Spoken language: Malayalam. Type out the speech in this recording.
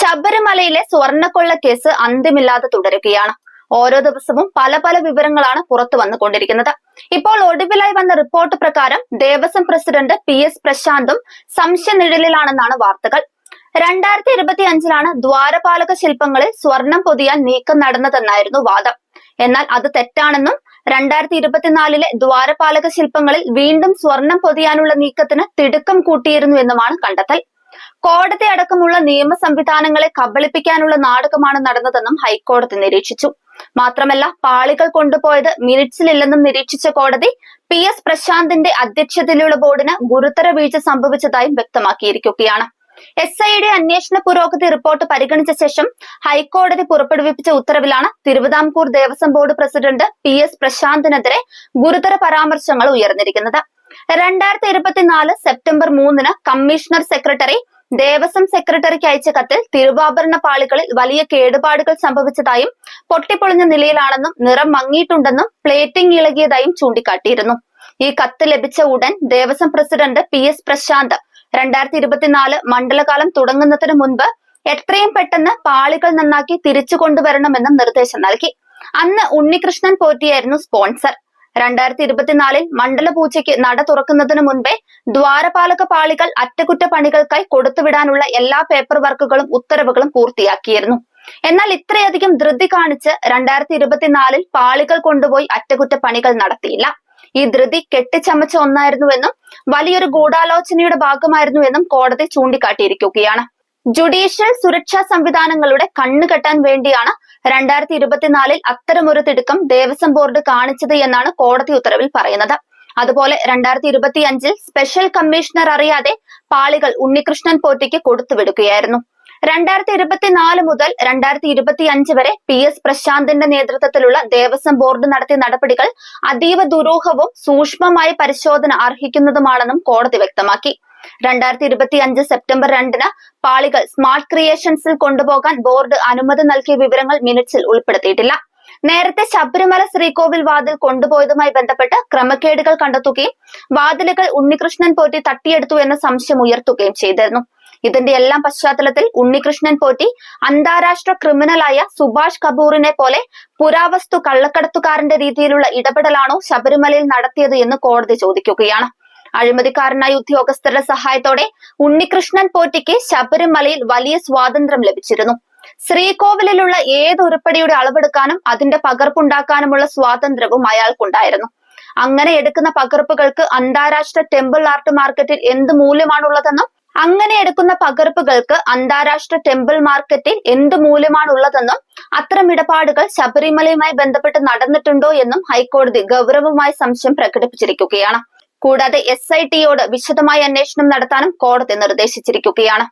ശബരിമലയിലെ സ്വർണക്കൊള്ള കേസ് അന്ത്യമില്ലാതെ തുടരുകയാണ്. ഓരോ ദിവസവും പല പല വിവരങ്ങളാണ് പുറത്തു വന്നുകൊണ്ടിരിക്കുന്നത്. ഇപ്പോൾ ഒടുവിലായി വന്ന റിപ്പോർട്ട് പ്രകാരം ദേവസ്വം പ്രസിഡന്റ് പി എസ് പ്രശാന്തും സംശയനിഴലിലാണെന്നാണ് വാർത്തകൾ. രണ്ടായിരത്തി ഇരുപത്തി അഞ്ചിലാണ് ദ്വാരപാലക ശില്പങ്ങളിൽ സ്വർണം പൊതിയാൻ നീക്കം നടന്നതെന്നായിരുന്നു വാദം. എന്നാൽ അത് തെറ്റാണെന്നും രണ്ടായിരത്തി ഇരുപത്തിനാലിലെ ദ്വാരപാലക ശില്പങ്ങളിൽ വീണ്ടും സ്വർണം പൊതിയാനുള്ള നീക്കത്തിന് തിടുക്കം കൂട്ടിയിരുന്നു എന്നുമാണ് കണ്ടെത്തൽ. കോടതി അടക്കമുള്ള നിയമ സംവിധാനങ്ങളെ കബളിപ്പിക്കാനുള്ള നാടകമാണ് നടന്നതെന്നും ഹൈക്കോടതി നിരീക്ഷിച്ചു. മാത്രമല്ല പാളികൾ കൊണ്ടുപോയത് മിനിറ്റ്സിലില്ലെന്നും നിരീക്ഷിച്ച കോടതി പി എസ് പ്രശാന്തിന്റെ അധ്യക്ഷതയിലുള്ള ബോർഡിന് ഗുരുതര വീഴ്ച സംഭവിച്ചതായും വ്യക്തമാക്കിയിരിക്കുകയാണ്. എസ് ഐയുടെ അന്വേഷണ പുരോഗതി റിപ്പോർട്ട് പരിഗണിച്ച ശേഷം ഹൈക്കോടതി പുറപ്പെടുവിപ്പിച്ച ഉത്തരവിലാണ് Thiruvithamkoor Devaswom board president P S പ്രശാന്തിനെതിരെ ഗുരുതര പരാമർശങ്ങൾ ഉയർന്നിരിക്കുന്നത്. രണ്ടായിരത്തി ഇരുപത്തിനാല് സെപ്റ്റംബർ മൂന്നിന് കമ്മീഷണർ സെക്രട്ടറി ദേവസ്വം സെക്രട്ടറിക്ക് അയച്ച കത്തിൽ തിരുവാഭരണ പാളികളിൽ വലിയ കേടുപാടുകൾ സംഭവിച്ചതായും പൊട്ടിപ്പൊളിഞ്ഞ നിലയിലാണെന്നും നിറം മങ്ങിയിട്ടുണ്ടെന്നും പ്ലേറ്റിംഗ് ഇളകിയതായും ചൂണ്ടിക്കാട്ടിയിരുന്നു. ഈ കത്ത് ലഭിച്ച ഉടൻ Devaswom president P S Prashanth രണ്ടായിരത്തി ഇരുപത്തിനാല് മണ്ഡലകാലം തുടങ്ങുന്നതിന് മുൻപ് എത്രയും പെട്ടെന്ന് പാളികൾ നന്നാക്കി തിരിച്ചു കൊണ്ടുവരണമെന്നും നിർദ്ദേശം നൽകി. അന്ന് ഉണ്ണികൃഷ്ണൻ പോറ്റിയായിരുന്നു സ്പോൺസർ. രണ്ടായിരത്തി ഇരുപത്തിനാലിൽ മണ്ഡലപൂജയ്ക്ക് നട തുറക്കുന്നതിന് മുൻപേ ദ്വാരപാലക പാളികൾ അറ്റകുറ്റപ്പണികൾക്കായി കൊടുത്തുവിടാനുള്ള എല്ലാ പേപ്പർ വർക്കുകളും ഉത്തരവുകളും പൂർത്തിയാക്കിയിരുന്നു. എന്നാൽ ഇത്രയധികം ധൃതി കാണിച്ച് രണ്ടായിരത്തി ഇരുപത്തിനാലിൽ പാളികൾ കൊണ്ടുപോയി അറ്റകുറ്റപ്പണികൾ നടത്തിയില്ല. ഈ ധൃതി കെട്ടിച്ചമച്ച ഒന്നായിരുന്നുവെന്നും വലിയൊരു ഗൂഢാലോചനയുടെ ഭാഗമായിരുന്നുവെന്നും കോടതി ചൂണ്ടിക്കാട്ടിയിരിക്കുകയാണ്. ജുഡീഷ്യൽ സുരക്ഷാ സംവിധാനങ്ങളുടെ കണ്ണു കെട്ടാൻ വേണ്ടിയാണ് രണ്ടായിരത്തി ഇരുപത്തിനാലിൽ അത്തരമൊരു തിടുക്കം ദേവസ്വം ബോർഡ് കാണിച്ചത് എന്നാണ് കോടതി ഉത്തരവിൽ പറയുന്നത്. അതുപോലെ രണ്ടായിരത്തി ഇരുപത്തി അഞ്ചിൽ സ്പെഷ്യൽ കമ്മീഷണർ അറിയാതെ പാളികൾ ഉണ്ണികൃഷ്ണൻ പോറ്റിക്ക് കൊടുത്തുവിടുകയായിരുന്നു രണ്ടായിരത്തി ഇരുപത്തിനാല് മുതൽ രണ്ടായിരത്തി ഇരുപത്തി അഞ്ച് വരെ പി എസ് പ്രശാന്തിന്റെ നേതൃത്വത്തിലുള്ള ദേവസ്വം ബോർഡ് നടത്തിയ നടപടികൾ അതീവ ദുരൂഹവും സൂക്ഷ്മമായ പരിശോധന അർഹിക്കുന്നതുമാണെന്നും കോടതി വ്യക്തമാക്കി. രണ്ടായിരത്തി ഇരുപത്തി അഞ്ച് സെപ്റ്റംബർ രണ്ടിന് പാളികൾ സ്മാർട്ട് ക്രിയേഷൻസിൽ കൊണ്ടുപോകാൻ ബോർഡ് അനുമതി നൽകിയ വിവരങ്ങൾ മിനിറ്റ്സിൽ ഉൾപ്പെടുത്തിയിട്ടില്ല. നേരത്തെ ശബരിമല ശ്രീകോവിൽ വാതിൽ കൊണ്ടുപോയതുമായി ബന്ധപ്പെട്ട് ക്രമക്കേടുകൾ കണ്ടെത്തുകയും വാതിലുകൾ ഉണ്ണികൃഷ്ണൻ പോറ്റി തട്ടിയെടുത്തു എന്ന സംശയം ഉയർത്തുകയും ചെയ്തിരുന്നു. ഇതിന്റെ എല്ലാം പശ്ചാത്തലത്തിൽ ഉണ്ണികൃഷ്ണൻ പോറ്റി അന്താരാഷ്ട്ര ക്രിമിനലായ സുഭാഷ് കപൂറിനെ പോലെ പുരാവസ്തു കള്ളക്കടത്തുകാരന്റെ രീതിയിലുള്ള ഇടപെടലാണോ ശബരിമലയിൽ നടത്തിയത് എന്ന് കോടതി ചോദിക്കുകയാണ്. അഴിമതിക്കാരനായ ഉദ്യോഗസ്ഥരുടെ സഹായത്തോടെ ഉണ്ണികൃഷ്ണൻ പോറ്റിക്ക് ശബരിമലയിൽ വലിയ സ്വാതന്ത്ര്യം ലഭിച്ചിരുന്നു. ശ്രീകോവിലുള്ള ഏത് ഉരുപ്പടിയുടെ അളവെടുക്കാനും അതിന്റെ പകർപ്പുണ്ടാക്കാനുമുള്ള സ്വാതന്ത്ര്യവും അയാൾക്കുണ്ടായിരുന്നു. അങ്ങനെ എടുക്കുന്ന പകർപ്പുകൾക്ക് അന്താരാഷ്ട്ര ടെമ്പിൾ ആർട്ട് മാർക്കറ്റിൽ എന്ത് മൂല്യമാണുള്ളതെന്നും അങ്ങനെ എടുക്കുന്ന പകർപ്പുകൾക്ക് അന്താരാഷ്ട്ര ടെമ്പിൾ മാർക്കറ്റിൽ എന്ത് മൂല്യമാണുള്ളതെന്നും അത്തരം ഇടപാടുകൾ ശബരിമലയുമായി ബന്ധപ്പെട്ട് നടന്നിട്ടുണ്ടോ എന്നും ഹൈക്കോടതി ഗൗരവമായ സംശയം പ്രകടിപ്പിച്ചിരിക്കുകയാണ്. കൂടാതെ എസ് ഐ ടിയോട് വിശദമായ അന്വേഷണം നടത്താനും കോടതി നിർദ്ദേശിച്ചിരിക്കുകയാണ്.